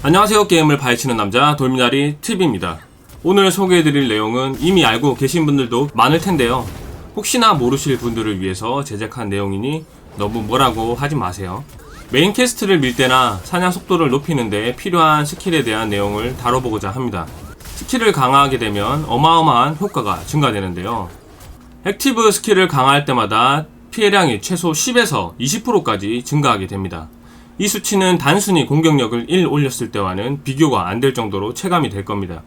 안녕하세요. 게임을 파헤치는 남자 돌미나리 TV입니다. 오늘 소개해드릴 내용은 이미 알고 계신 분들도 많을 텐데요. 혹시나 모르실 분들을 위해서 제작한 내용이니 너무 뭐라고 하지 마세요. 메인 퀘스트를 밀 때나 사냥 속도를 높이는 데 필요한 스킬에 대한 내용을 다뤄보고자 합니다. 스킬을 강화하게 되면 어마어마한 효과가 증가되는데요. 액티브 스킬을 강화할 때마다 피해량이 최소 10에서 20%까지 증가하게 됩니다. 이 수치는 단순히 공격력을 1 올렸을 때와는 비교가 안 될 정도로 체감이 될 겁니다.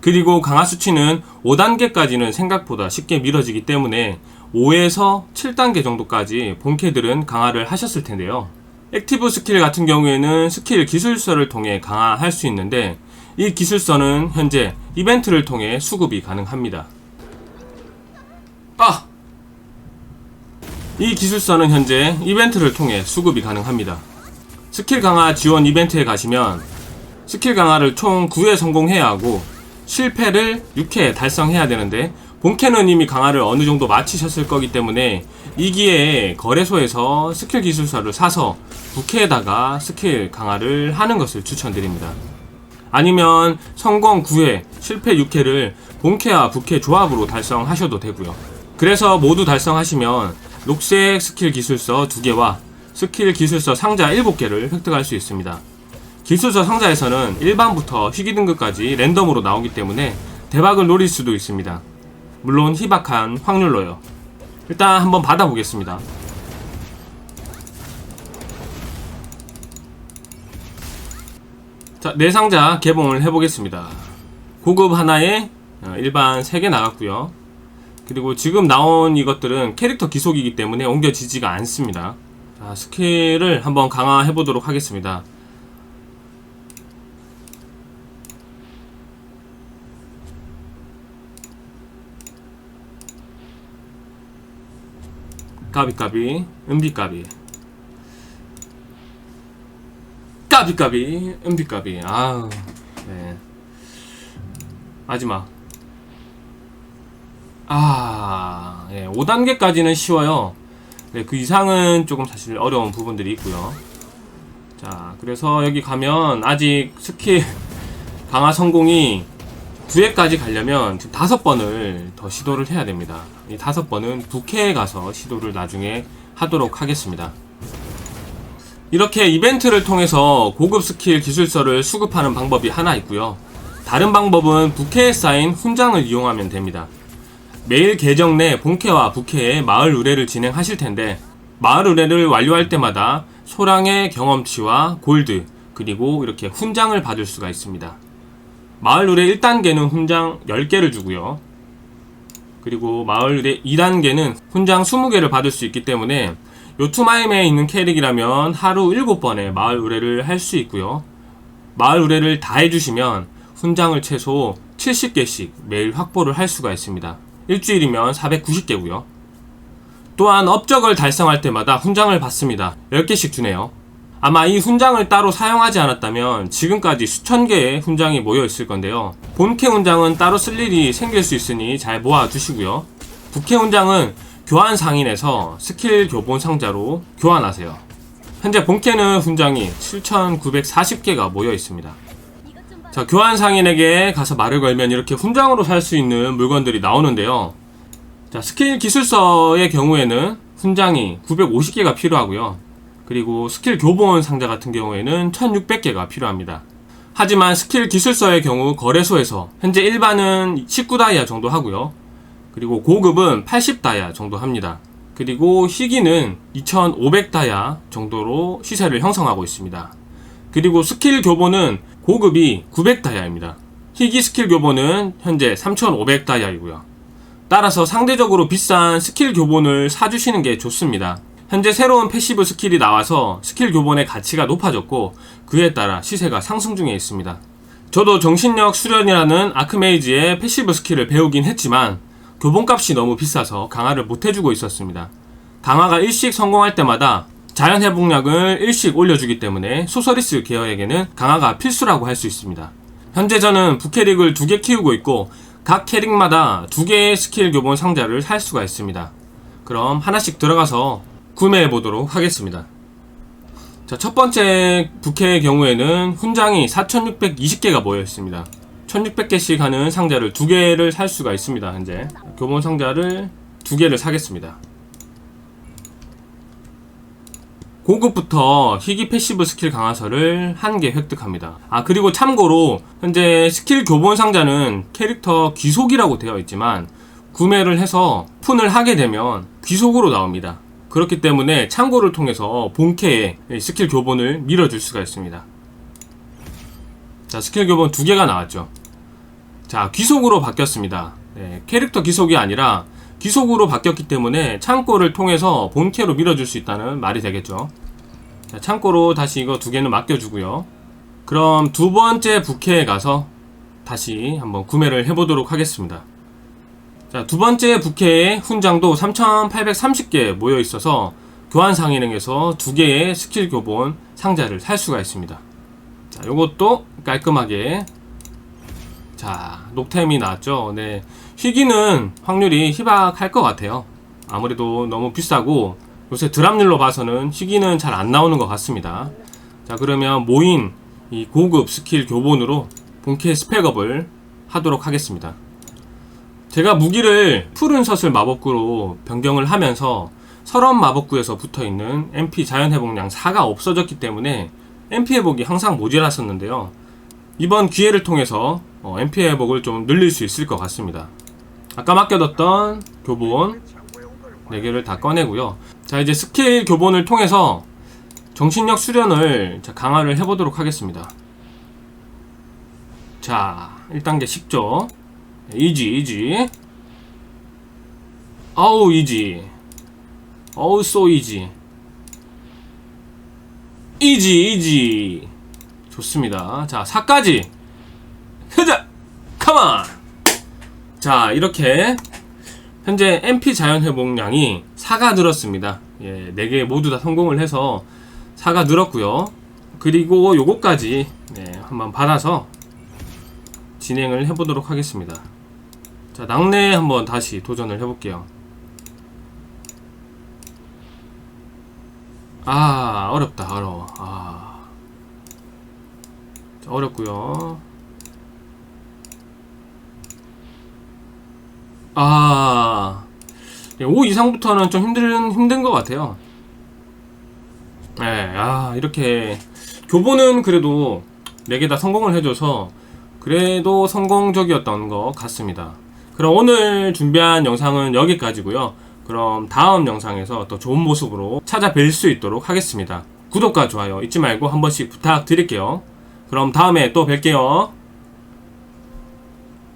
그리고 강화 수치는 5단계까지는 생각보다 쉽게 미뤄지기 때문에 5에서 7단계 정도까지 본캐들은 강화를 하셨을 텐데요. 액티브 스킬 같은 경우에는 스킬 기술서를 통해 강화할 수 있는데 이 기술서는 현재 이벤트를 통해 수급이 가능합니다. 아! 이 기술서는 현재 이벤트를 통해 수급이 가능합니다. 스킬 강화 지원 이벤트에 가시면 스킬 강화를 총 9회 성공해야 하고 실패를 6회 달성해야 되는데 본캐는 이미 강화를 어느 정도 마치셨을 거기 때문에 이 기회에 거래소에서 스킬 기술서를 사서 부캐에다가 스킬 강화를 하는 것을 추천드립니다. 아니면 성공 9회, 실패 6회를 본캐와 부캐 조합으로 달성하셔도 되고요. 그래서 모두 달성하시면 녹색 스킬 기술서 2개와 스킬 기술서 상자 7개를 획득할 수 있습니다. 기술서 상자에서는 일반부터 희귀 등급까지 랜덤으로 나오기 때문에 대박을 노릴 수도 있습니다. 물론 희박한 확률로요. 일단 한번 받아보겠습니다. 자, 네 상자 개봉을 해보겠습니다. 고급 하나에 어, 일반 3개 나갔고요. 그리고 지금 나온 이것들은 캐릭터 기속이기 때문에 옮겨지지가 않습니다. 자, 스킬을 한번 강화해 보도록 하겠습니다. 까비까비, 은비까비. 까비까비, 은비까비. 아우, 네. 마지막. 아, 예, 5단계까지는 쉬워요. 네, 그 이상은 조금 사실 어려운 부분들이 있고요. 자, 그래서 여기 가면 아직 스킬 강화 성공이 9회까지 가려면 지금 다섯 번을 더 시도를 해야 됩니다. 이 다섯 번은 북해에 가서 시도를 나중에 하도록 하겠습니다. 이렇게 이벤트를 통해서 고급 스킬 기술서를 수급하는 방법이 하나 있고요. 다른 방법은 북해에 쌓인 훈장을 이용하면 됩니다. 매일 계정 내 본캐와 부캐의 마을 의뢰를 진행하실 텐데 마을 의뢰를 완료할 때마다 소량의 경험치와 골드 그리고 이렇게 훈장을 받을 수가 있습니다. 마을 의뢰 1단계는 훈장 10개를 주고요. 그리고 마을 의뢰 2단계는 훈장 20개를 받을 수 있기 때문에 요투마임에 있는 캐릭이라면 하루 7번의 마을 의뢰를 할 수 있고요. 마을 의뢰를 다 해주시면 훈장을 최소 70개씩 매일 확보를 할 수가 있습니다. 일주일이면 490개고요. 또한 업적을 달성할 때마다 훈장을 받습니다. 10개씩 주네요. 아마 이 훈장을 따로 사용하지 않았다면 지금까지 수천 개의 훈장이 모여 있을 건데요. 본캐 훈장은 따로 쓸 일이 생길 수 있으니 잘 모아 두시고요. 부캐 훈장은 교환 상인에서 스킬 교본 상자로 교환하세요. 현재 본캐는 훈장이 7,940개가 모여 있습니다. 자, 교환 상인에게 가서 말을 걸면 이렇게 훈장으로 살 수 있는 물건들이 나오는데요. 자, 스킬 기술서의 경우에는 훈장이 950개가 필요하고요. 그리고 스킬 교본 상자 같은 경우에는 1600개가 필요합니다. 하지만 스킬 기술서의 경우 거래소에서 현재 일반은 19다이아 정도 하고요. 그리고 고급은 80다이아 정도 합니다. 그리고 희귀는 2500다이아 정도로 시세를 형성하고 있습니다. 그리고 스킬 교본은 고급이 900다이아입니다. 희귀 스킬 교본은 현재 3500다이아이고요. 따라서 상대적으로 비싼 스킬 교본을 사주시는 게 좋습니다. 현재 새로운 패시브 스킬이 나와서 스킬 교본의 가치가 높아졌고 그에 따라 시세가 상승 중에 있습니다. 저도 정신력 수련이라는 아크메이지의 패시브 스킬을 배우긴 했지만 교본값이 너무 비싸서 강화를 못 해주고 있었습니다. 강화가 일씩 성공할 때마다 자연 회복량을 일씩 올려주기 때문에 소서리스 계열에게는 강화가 필수라고 할 수 있습니다. 현재 저는 부캐릭을 두 개 키우고 있고 각 캐릭마다 두 개의 스킬 교본 상자를 살 수가 있습니다. 그럼 하나씩 들어가서 구매해 보도록 하겠습니다. 자, 첫 번째 부캐의 경우에는 훈장이 4,620개가 모여 있습니다. 1,600개씩 하는 상자를 두 개를 살 수가 있습니다. 현재 교본 상자를 두 개를 사겠습니다. 고급부터 희귀 패시브 스킬 강화서를 한 개 획득합니다. 아, 그리고 참고로 현재 스킬 교본 상자는 캐릭터 귀속이라고 되어 있지만 구매를 해서 푼을 하게 되면 귀속으로 나옵니다. 그렇기 때문에 참고를 통해서 본캐에 스킬 교본을 밀어줄 수가 있습니다. 자, 스킬 교본 두 개가 나왔죠. 자, 귀속으로 바뀌었습니다. 네, 캐릭터 귀속이 아니라 귀속으로 바뀌었기 때문에 창고를 통해서 본캐로 밀어줄 수 있다는 말이 되겠죠. 자, 창고로 다시 이거 두 개는 맡겨주고요. 그럼 두 번째 부캐에 가서 다시 한번 구매를 해보도록 하겠습니다. 자, 두 번째 부캐의 훈장도 3830개 모여 있어서 교환 상인행에서 두 개의 스킬 교본 상자를 살 수가 있습니다. 자, 요것도 깔끔하게 자, 녹템이 나왔죠. 네. 희귀는 확률이 희박할 것 같아요. 아무래도 너무 비싸고 요새 드랍률로 봐서는 희귀는 잘 안 나오는 것 같습니다. 자, 그러면 모인 이 고급 스킬 교본으로 본캐 스펙업을 하도록 하겠습니다. 제가 무기를 푸른 서슬 마법구로 변경을 하면서 설원 마법구에서 붙어 있는 MP 자연 회복량 4가 없어졌기 때문에 MP 회복이 항상 모자랐었는데요. 이번 기회를 통해서 어, MP 회복을 좀 늘릴 수 있을 것 같습니다. 아까 맡겨뒀던 교본 4개를 다 꺼내고요. 자 이제 스킬 교본을 통해서 정신력 수련을 자, 강화를 해보도록 하겠습니다. 자 1단계 쉽죠. 이지 이지 어우 이지 어우 쏘 이지 이지 이지 좋습니다 자 4까지 흐자 컴온 자 이렇게 현재 MP 자연 회복량이 4가 늘었습니다 예, 4개 모두 다 성공을 해서 4가 늘었고요 그리고 요거까지 네, 한번 받아서 진행을 해보도록 하겠습니다 자, 낙내 한번 다시 도전을 해볼게요. 아, 어렵다, 어려워. 아. 자, 어렵고요 아. 5 이상부터는 좀 힘든, 힘든 것 같아요. 네, 아, 이렇게. 교보는 그래도 4개 다 성공을 해줘서 그래도 성공적이었던 것 같습니다. 그럼 오늘 준비한 영상은 여기까지고요. 그럼 다음 영상에서 더 좋은 모습으로 찾아뵐 수 있도록 하겠습니다. 구독과 좋아요 잊지 말고 한 번씩 부탁드릴게요. 그럼 다음에 또 뵐게요.